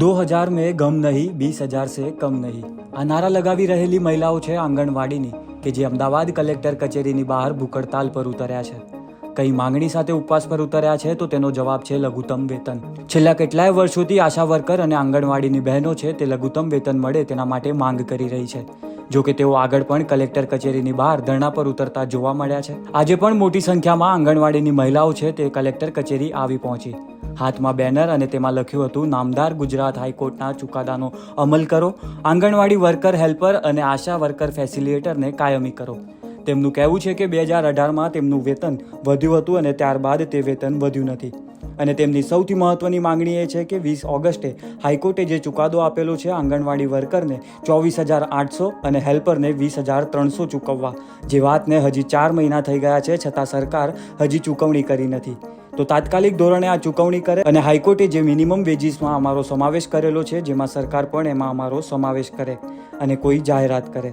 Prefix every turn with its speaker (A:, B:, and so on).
A: દો હજાર મેં ગમ નહીં બીસ હજાર સે કમ નહીં. આ નારા લગાવી રહેલી મહિલાઓ છે આંગણવાડીની, કે જે અમદાવાદ કલેક્ટર કચેરીની બહાર ભૂકડતાલ પર ઉતર્યા છે. કઈ માંગણી સાથે ઉપવાસ પર ઉતર્યા છે તો તેનો જવાબ છે લઘુત્તમ વેતન. છેલ્લા કેટલાય વર્ષોથી આશા વર્કર અને આંગણવાડીની બહેનો છે તે લઘુત્તમ વેતન મળે તેના માટે માંગ કરી રહી છે. જો કે તેઓ આગળ પણ કલેક્ટર કચેરીની બહાર ધરણા પર ઉતરતા જોવા મળ્યા છે. આજે પણ મોટી સંખ્યામાં આંગણવાડીની મહિલાઓ છે તે કલેક્ટર કચેરી આવી પહોંચી. હાથમાં બેનર અને તેમાં લખ્યું હતું, નામદાર ગુજરાત હાઈકોર્ટના ચુકાદાનો અમલ કરો, આંગણવાડી વર્કર હેલ્પર અને આશા વર્કર ફેસિલિટેટરને કાયમી કરો. તેમનું કહેવું છે કે બે હજાર અઢારમાં તેમનું વેતન વધ્યું હતું અને ત્યારબાદ તે વેતન વધ્યું નથી. અને તેમની સૌથી મહત્વની માંગણી એ છે કે વીસ ઓગસ્ટે હાઈકોર્ટે જે ચુકાદો આપેલો છે, આંગણવાડી વર્કરને ચોવીસ હજાર આઠસો અને હેલ્પરને વીસ હજાર ત્રણસો ચૂકવવા. જે વાતને હજી ચાર મહિના થઈ ગયા છે, છતાં સરકાર હજી ચૂકવણી કરી નથી. તો તાત્કાલિક ધોરણે આ ચૂકવણી કરે અને હાઈકોર્ટે જે મિનિમમ વેજીસમાં અમારો સમાવેશ કરેલો છે, જેમાં સરકાર પણ એમાં અમારો સમાવેશ કરે અને કોઈ જાહેરાત કરે.